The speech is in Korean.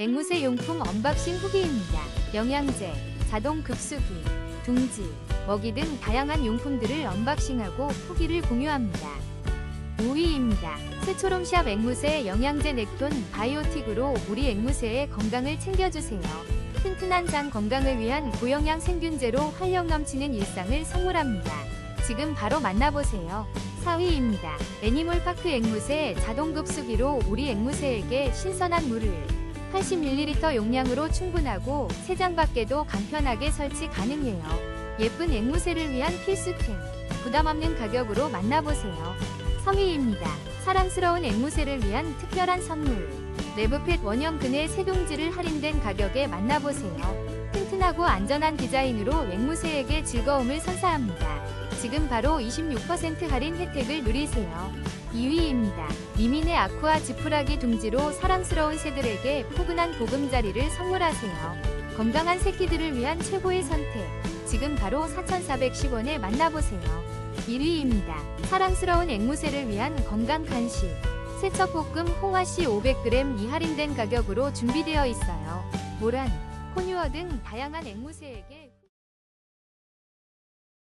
앵무새 용품 언박싱 후기입니다. 영양제, 자동 급수기, 둥지, 먹이 등 다양한 용품들을 언박싱하고 후기를 공유합니다. 5위입니다. 새초롬샵 앵무새 영양제 넥톤 바이오틱으로 우리 앵무새의 건강을 챙겨주세요. 튼튼한 장 건강을 위한 고영양 생균제로 활력 넘치는 일상을 선물합니다. 지금 바로 만나보세요. 4위입니다. 애니멀파크 앵무새 자동급수기로 우리 앵무새에게 신선한 물을 80ml 용량으로 충분하고 세장 밖에도 간편하게 설치 가능해요. 예쁜 앵무새를 위한 필수템. 부담 없는 가격으로 만나보세요. 성의입니다. 사랑스러운 앵무새를 위한 특별한 선물. 레브펫 원형 그네 세동지를 할인된 가격에 만나보세요. 튼튼하고 안전한 디자인으로 앵무새에게 즐거움을 선사합니다. 지금 바로 26% 할인 혜택을 누리세요. 2위입니다. 미민의 아쿠아 지푸라기 둥지로 사랑스러운 새들에게 포근한 보금자리를 선물하세요. 건강한 새끼들을 위한 최고의 선택. 지금 바로 4,410원에 만나보세요. 1위입니다. 사랑스러운 앵무새를 위한 건강 간식. 세척볶음 홍화씨 500g 이 할인된 가격으로 준비되어 있어요. 모란, 코뉴어 등 다양한 앵무새에게